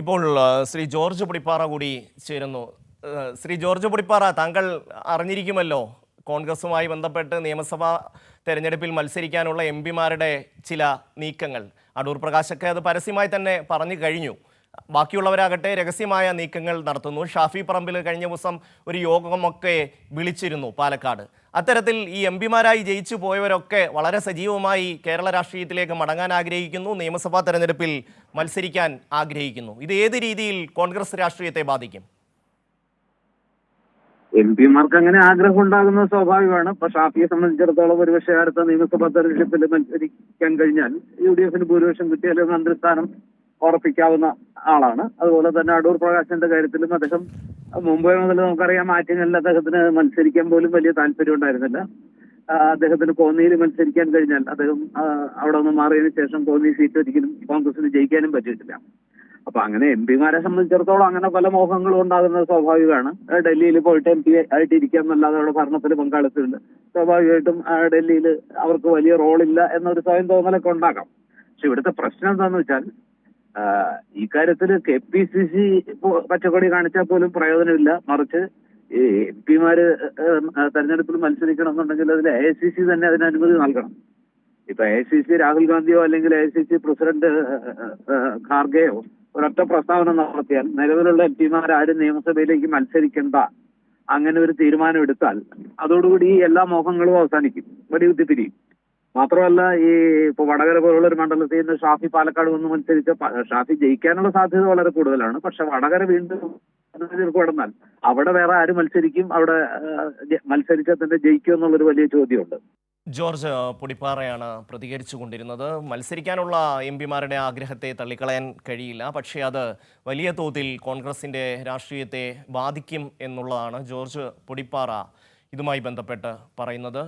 ഇപ്പോൾ ശ്രീ ജോർജ് പുടിപ്പാറ കൂടി ചേരുന്നു. ശ്രീ ജോർജ് പുടിപ്പാറ താങ്കൾ അറിഞ്ഞിരിക്കുമല്ലോ കോൺഗ്രസുമായി ബന്ധപ്പെട്ട് നിയമസഭാ തെരഞ്ഞെടുപ്പിൽ മത്സരിക്കാനുള്ള എം പിമാരുടെ ചില നീക്കങ്ങൾ. അടൂർ പ്രകാശൊക്കെ അത് പരസ്യമായി തന്നെ പറഞ്ഞു കഴിഞ്ഞു. ബാക്കിയുള്ളവരാകട്ടെ രഹസ്യമായ നീക്കങ്ങൾ നടത്തുന്നു. ഷാഫി പറമ്പിൽ കഴിഞ്ഞ ദിവസം ഒരു യോഗമൊക്കെ വിളിച്ചിരുന്നു പാലക്കാട്. അത്തരത്തിൽ ഈ എം പിമാരായി ജയിച്ചു പോയവരൊക്കെ വളരെ സജീവമായി കേരള രാഷ്ട്രീയത്തിലേക്ക് മടങ്ങാൻ ആഗ്രഹിക്കുന്നു. നിയമസഭാ തെരഞ്ഞെടുപ്പിൽ മത്സരിക്കാൻ ആഗ്രഹിക്കുന്നു. ഇത് ഏത് രീതിയിൽ കോൺഗ്രസ് രാഷ്ട്രീയത്തെ ബാധിക്കും? എം പിമാർക്ക് അങ്ങനെ ആഗ്രഹം ഉണ്ടാകുന്നത് സ്വാഭാവികമാണ്. ഇപ്പൊ ഷാഫിയെ സംബന്ധിച്ചിടത്തോളം ഒരുപക്ഷെ അടുത്ത നിയമസഭാ തെരഞ്ഞെടുപ്പിൽ മത്സരിക്കാൻ കഴിഞ്ഞാൽ യു ഡി എഫിന് ഭൂരിപക്ഷം കിട്ടിയാൽ മന്ത്രിസ്ഥാനം ഉറപ്പിക്കാവുന്ന ആളാണ്. അതുപോലെ തന്നെ അടൂർ പ്രകാശന്റെ കാര്യത്തിലും അദ്ദേഹം മുംബൈ മുതൽ നമുക്കറിയാം മാറ്റങ്ങളിൽ അദ്ദേഹത്തിന് മത്സരിക്കാൻ പോലും വലിയ താല്പര്യം ഉണ്ടായിരുന്നില്ല. അദ്ദേഹത്തിന് കോന്നിയിൽ മത്സരിക്കാൻ കഴിഞ്ഞാൽ അദ്ദേഹം അവിടെ നിന്ന് മാറിയതിനു ശേഷം കോന്നി സീറ്റ് ഒരിക്കലും കോൺഗ്രസിന് ജയിക്കാനും പറ്റിയിട്ടില്ല. അപ്പൊ അങ്ങനെ എം പിമാരെ സംബന്ധിച്ചിടത്തോളം അങ്ങനെ പല മോഹങ്ങളും ഉണ്ടാകുന്നത് സ്വാഭാവികമാണ്. ഡൽഹിയിൽ പോയിട്ട് എം പി ആയിട്ട് ഇരിക്കാന്നല്ലാതെ അവിടെ ഭരണത്തിൽ പങ്കാളിത്തമുണ്ട് സ്വാഭാവികമായിട്ടും ഡൽഹിയിൽ അവർക്ക് വലിയ റോളില്ല എന്നൊരു സ്വയം തോന്നലൊക്കെ ഉണ്ടാക്കാം പക്ഷെ ഇവിടുത്തെ പ്രശ്നം എന്താണെന്ന് വെച്ചാൽ ആ, ഈ കാര്യത്തിൽ കെ പി സി സി പച്ചക്കൊടി കാണിച്ചാൽ പോലും പ്രയോജനമില്ല. മറിച്ച് എം പിമാര് തെരഞ്ഞെടുപ്പിൽ മത്സരിക്കണം എന്നുണ്ടെങ്കിൽ അതിൽ എ സി സി തന്നെ അതിന് അനുമതി നൽകണം. ഇപ്പൊ എ സി സി രാഹുൽ ഗാന്ധിയോ അല്ലെങ്കിൽ എ സി സി പ്രസിഡന്റ് ഖാർഗെയോ ഒരൊറ്റ പ്രസ്താവന നടത്തിയാൽ നിലവിലുള്ള എം പിമാർ ആരും നിയമസഭയിലേക്ക് മത്സരിക്കേണ്ട അങ്ങനെ ഒരു തീരുമാനം എടുത്താൽ അതോടുകൂടി എല്ലാ മോഹങ്ങളും അവസാനിക്കും. വെടികുത്തി പിരിയും. മാത്രമല്ല ഈ ഇപ്പൊ വടകര പോലുള്ള ഒരു മണ്ഡലത്തിൽ നിന്ന് ഷാഫി പാലക്കാട് വന്ന് മത്സരിച്ച ഷാഫി ജയിക്കാനുള്ള സാധ്യത വളരെ കൂടുതലാണ്. പക്ഷെ വടകര വീണ്ടും കടന്നാൽ അവിടെ വേറെ ആര് മത്സരിക്കും? അവിടെ മത്സരിച്ച തന്നെ ജയിക്കും എന്നുള്ളൊരു വലിയ ചോദ്യമുണ്ട്. ജോർജ് പൊടിപ്പാറയാണ് പ്രതികരിച്ചു കൊണ്ടിരുന്നത്. മത്സരിക്കാനുള്ള എം പിമാരുടെ ആഗ്രഹത്തെ തള്ളിക്കളയാൻ കഴിയില്ല. പക്ഷേ അത് വലിയ തോതിൽ കോൺഗ്രസിന്റെ രാഷ്ട്രീയത്തെ ബാധിക്കും എന്നുള്ളതാണ് ജോർജ് പൊടിപ്പാറ ഇതുമായി ബന്ധപ്പെട്ട് പറയുന്നത്.